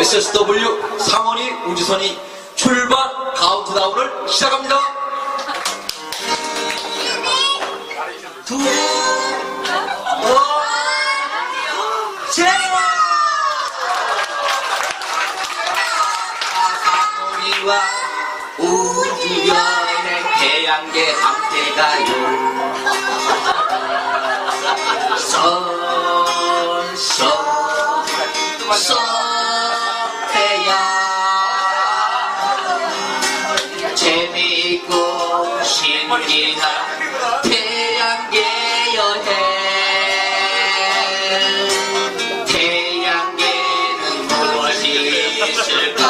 SSW 상원이 우주선이 출발 카운트다운을 시작합니다. 두, 원, 제로! 상원이와 우주여행 태양계 함께 가요. 선선 서 신기한 태양계 여행 태양계는 무엇이 있을까